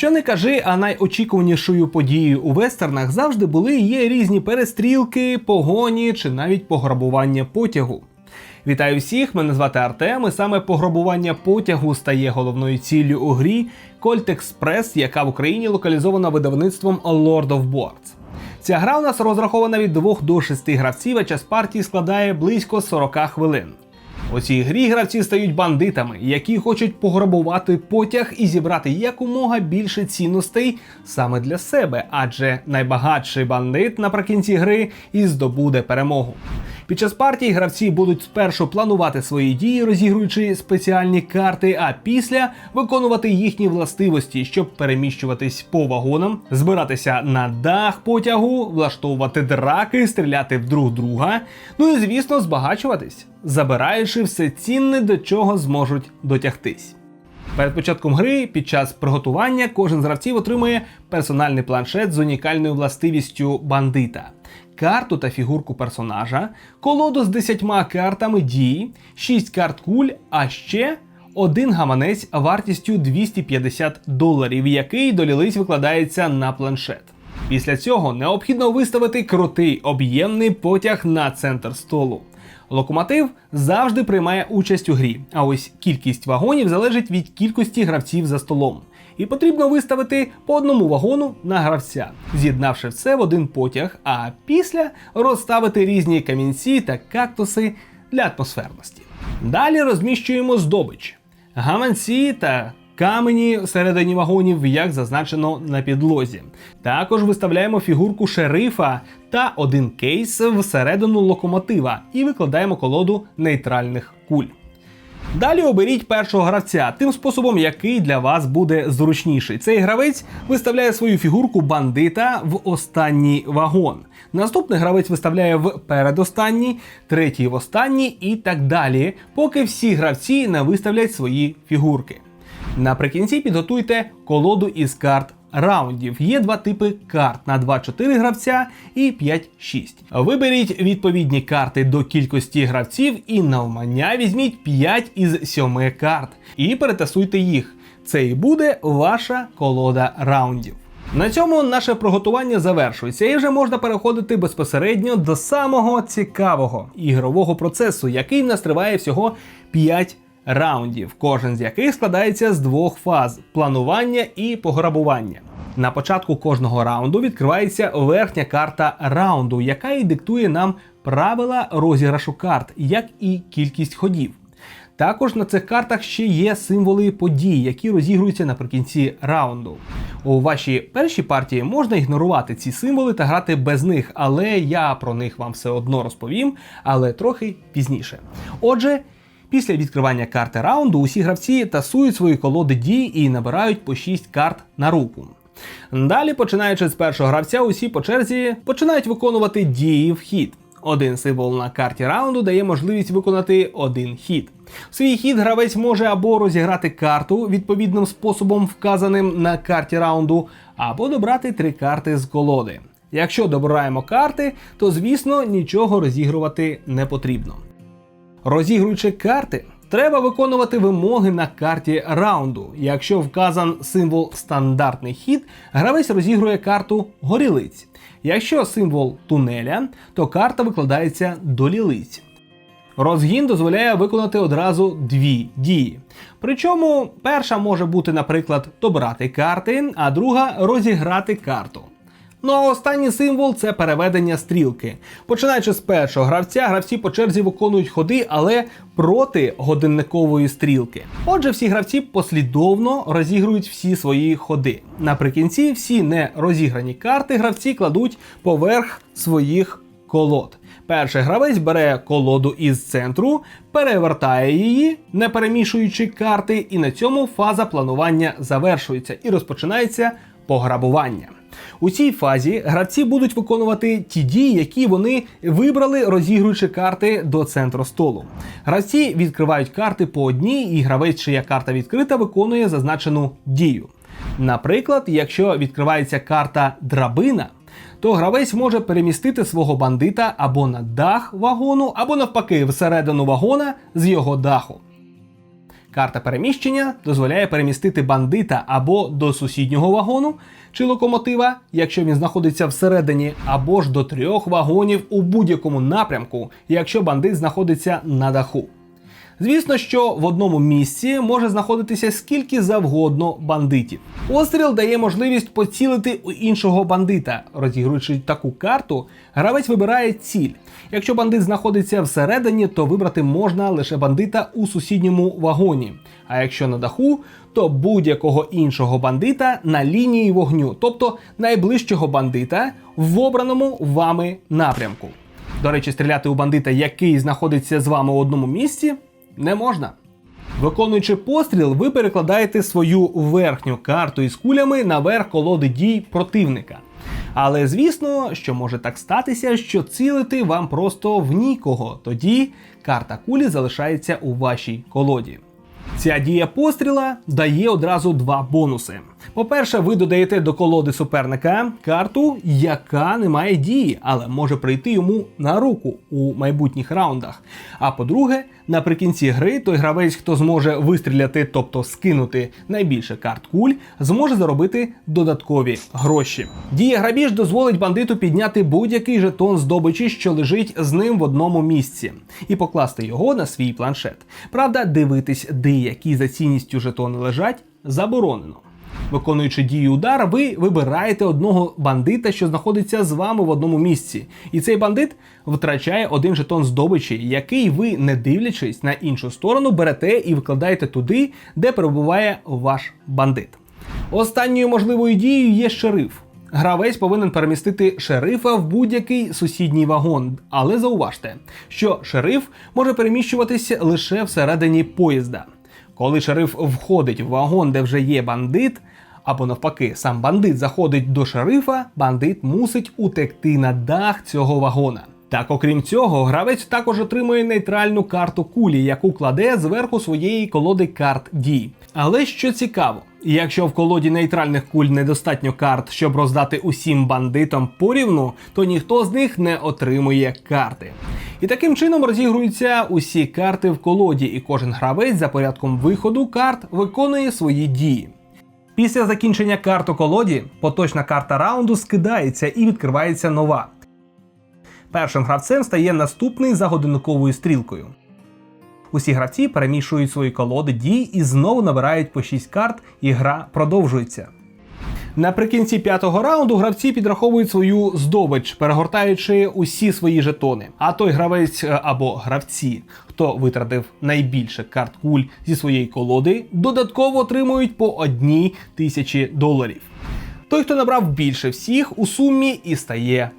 Що не кажи, а найочікуванішою подією у вестернах завжди були і є різні перестрілки, погоні чи навіть пограбування потягу. Вітаю всіх! Мене звати Артем. і Саме пограбування потягу стає головною ціллю у грі Colt Express, яка в Україні локалізована видавництвом Lord of Boards. Ця гра у нас розрахована від 2 до 6 гравців, а час партії складає близько 40 хвилин. У цій грі гравці стають бандитами, які хочуть пограбувати потяг і зібрати якомога більше цінностей саме для себе, адже найбагатший бандит наприкінці гри і здобуде перемогу. Під час партії гравці будуть спершу планувати свої дії, розігруючи спеціальні карти, а після виконувати їхні властивості, щоб переміщуватись по вагонам, збиратися на дах потягу, влаштовувати драки, стріляти в друг друга. Ну і звісно, збагачуватись, забираючи все цінне, до чого зможуть дотягтись. Перед початком гри, під час приготування, кожен з гравців отримує персональний планшет з унікальною властивістю бандита, карту та фігурку персонажа, колоду з 10 картами дій, 6 карт куль, а ще один гаманець вартістю 250 доларів, який до лілиць викладається на планшет. Після цього необхідно виставити крутий об'ємний потяг на центр столу. Локомотив завжди приймає участь у грі, а ось кількість вагонів залежить від кількості гравців за столом. І потрібно виставити по одному вагону на гравця, з'єднавши все в один потяг, а після розставити різні камінці та кактуси для атмосферності. Далі розміщуємо здобич, гаманці та камені всередині вагонів, як зазначено на підлозі. Також виставляємо фігурку шерифа та один кейс всередину локомотива і викладаємо колоду нейтральних куль. Далі оберіть першого гравця тим способом, який для вас буде зручніший. Цей гравець виставляє свою фігурку бандита в останній вагон. Наступний гравець виставляє в передостанній, третій в останній і так далі, поки всі гравці не виставлять свої фігурки. Наприкінці підготуйте колоду із карт раундів. Є два типи карт на 2-4 гравця і 5-6. Виберіть відповідні карти до кількості гравців і навмання візьміть 5 із 7 карт і перетасуйте їх. Це і буде ваша колода раундів. На цьому наше приготування завершується, і вже можна переходити безпосередньо до самого цікавого ігрового процесу, який в нас триває всього 5 раундів, кожен з яких складається з двох фаз планування і пограбування. На початку кожного раунду відкривається верхня карта раунду, яка і диктує нам правила розіграшу карт, як і кількість ходів. Також на цих картах ще є символи подій, які розігруються наприкінці раунду. У вашій першій партії можна ігнорувати ці символи та грати без них, але я про них вам все одно розповім, але трохи пізніше. Отже. Після відкривання карти раунду усі гравці тасують свої колоди дій і набирають по 6 карт на руку. Далі, починаючи з першого гравця, усі по черзі починають виконувати дії в хід. Один символ на карті раунду дає можливість виконати один хід. В свій хід гравець може або розіграти карту відповідним способом, вказаним на карті раунду, або добрати три карти з колоди. Якщо добираємо карти, то звісно нічого розігрувати не потрібно. Розігруючи карти, треба виконувати вимоги на карті раунду. Якщо вказан символ стандартний хід, гравець розігрує карту горілиць. Якщо символ тунеля, то карта викладається до лілиць. Розгін дозволяє виконати одразу дві дії. Причому перша може бути, наприклад, добрати карти, а друга розіграти карту. Ну а останній символ це переведення стрілки. Починаючи з першого гравця, гравці по черзі виконують ходи, але проти годинникової стрілки. Отже, всі гравці послідовно розігрують всі свої ходи. Наприкінці всі не розіграні карти гравці кладуть поверх своїх колод. Перший гравець бере колоду із центру, перевертає її, не перемішуючи карти, і на цьому фаза планування завершується і розпочинається пограбування. У цій фазі гравці будуть виконувати ті дії, які вони вибрали, розігруючи карти до центру столу. Гравці відкривають карти по одній, і гравець, чия карта відкрита, виконує зазначену дію. Наприклад, якщо відкривається карта драбина, то гравець може перемістити свого бандита або на дах вагону, або навпаки, всередину вагона з його даху. Карта переміщення дозволяє перемістити бандита або до сусіднього вагону чи локомотива, якщо він знаходиться всередині, або ж до трьох вагонів у будь-якому напрямку, якщо бандит знаходиться на даху. Звісно, що в одному місці може знаходитися скільки завгодно бандитів. Постріл дає можливість поцілити у іншого бандита. Розігруючи таку карту, гравець вибирає ціль. Якщо бандит знаходиться всередині, то вибрати можна лише бандита у сусідньому вагоні. А якщо на даху, то будь-якого іншого бандита на лінії вогню, тобто найближчого бандита в обраному вами напрямку. До речі, стріляти у бандита, який знаходиться з вами у одному місці, не можна. Виконуючи постріл, ви перекладаєте свою верхню карту із кулями наверх колоди дій противника. Але звісно, що може так статися, що цілити вам просто в нікого. Тоді карта кулі залишається у вашій колоді. Ця дія постріла дає одразу два бонуси. По-перше, ви додаєте до колоди суперника карту, яка не має дії, але може прийти йому на руку у майбутніх раундах. А по-друге, наприкінці гри той гравець, хто зможе вистріляти, тобто скинути найбільше карт куль, зможе заробити додаткові гроші. Дія грабіж дозволить бандиту підняти будь-який жетон здобичі, що лежить з ним в одному місці, і покласти його на свій планшет. Правда, дивитись, де які за цінністю жетони лежать, заборонено. Виконуючи дію удар, ви вибираєте одного бандита, що знаходиться з вами в одному місці. І цей бандит втрачає один жетон здобичі, який ви, не дивлячись на іншу сторону, берете і викладаєте туди, де перебуває ваш бандит. Останньою можливою дією є шериф. Гравець повинен перемістити шерифа в будь-який сусідній вагон, але зауважте, що шериф може переміщуватися лише всередині поїзда. Коли шериф входить в вагон, де вже є бандит, або навпаки, сам бандит заходить до шерифа, бандит мусить утекти на дах цього вагона. Так, окрім цього, гравець також отримує нейтральну карту кулі, яку кладе зверху своєї колоди карт дій. Але що цікаво, якщо в колоді нейтральних куль недостатньо карт, щоб роздати усім бандитам порівну, то ніхто з них не отримує карти. І таким чином розігруються усі карти в колоді, і кожен гравець за порядком виходу карт виконує свої дії. Після закінчення карт у колоді поточна карта раунду скидається і відкривається нова. Першим гравцем стає наступний за годинниковою стрілкою. Усі гравці перемішують свої колоди дій і знову набирають по 6 карт, і гра продовжується. Наприкінці п'ятого раунду гравці підраховують свою здобич, перегортаючи усі свої жетони. А той гравець е, або гравці, хто витратив найбільше карт куль зі своєї колоди, додатково отримують по одній тисячі доларів. Той, хто набрав більше всіх у сумі і стає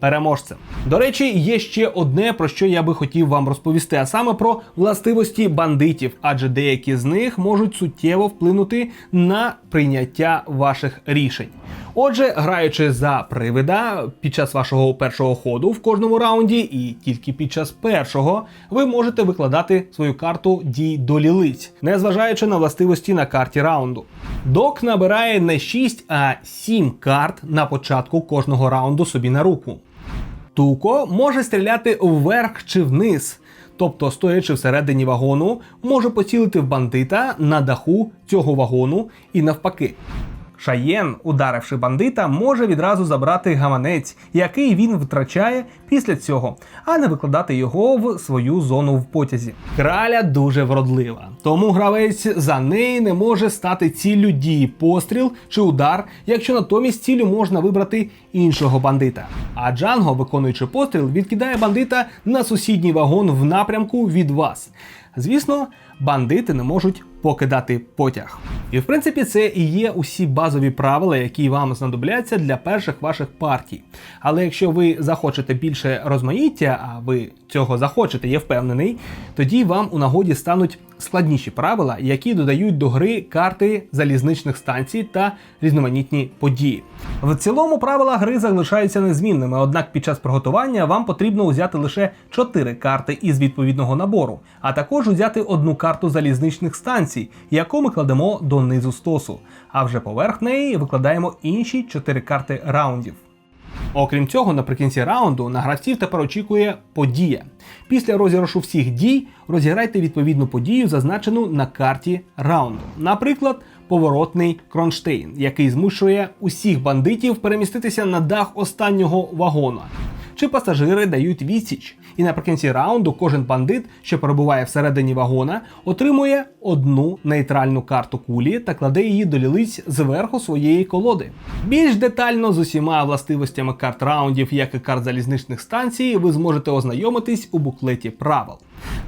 переможцем. До речі, є ще одне, про що я би хотів вам розповісти, а саме про властивості бандитів, адже деякі з них можуть суттєво вплинути на прийняття ваших рішень. Отже, граючи за привида під час вашого першого ходу в кожному раунді, і тільки під час першого, ви можете викладати свою карту дій до лілиць, незважаючи на властивості на карті раунду. Док набирає не 6, а 7 карт на початку кожного раунду собі на руку. Туко може стріляти вверх чи вниз, тобто, стоячи всередині вагону, може поцілити в бандита на даху цього вагону і навпаки. Шаєн, ударивши бандита, може відразу забрати гаманець, який він втрачає після цього, а не викладати його в свою зону в потязі. Краля дуже вродлива, тому гравець за неї не може стати ціллю дії постріл чи удар, якщо натомість ціллю можна вибрати іншого бандита. А Джанго, виконуючи постріл, відкидає бандита на сусідній вагон в напрямку від вас. Звісно, бандити не можуть покидати потяг. І в принципі, це і є усі базові правила, які вам знадобляться для перших ваших партій. Але якщо ви захочете більше розмаїття, а ви цього захочете, я впевнений, тоді вам у нагоді стануть складніші правила, які додають до гри карти залізничних станцій та різноманітні події. В цілому правила гри залишаються незмінними, однак під час приготування вам потрібно взяти лише 4 карти із відповідного набору, а також взяти одну карту залізничних станцій, яку ми кладемо донизу стосу. А вже поверх неї викладаємо інші 4 карти раундів. Окрім цього, наприкінці раунду на гравців тепер очікує подія. Після розіграшу всіх дій розіграйте відповідну подію, зазначену на карті раунду. Наприклад, поворотний кронштейн, який змушує усіх бандитів переміститися на дах останнього вагона. Чи пасажири дають відсіч, і наприкінці раунду кожен бандит, що перебуває всередині вагона, отримує одну нейтральну карту кулі та кладе її до лілиць зверху своєї колоди. Більш детально з усіма властивостями карт раундів, як і карт залізничних станцій, ви зможете ознайомитись у буклеті правил.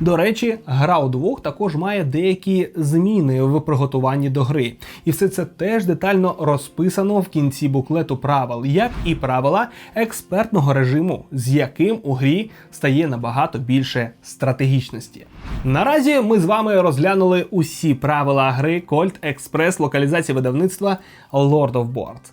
До речі, гра у двох також має деякі зміни в приготуванні до гри, і все це теж детально розписано в кінці буклету правил, як і правила експертного режиму, з яким у грі стає набагато більше стратегічності. Наразі ми з вами розглянули усі правила гри Colt Express локалізації видавництва Lord of Boards.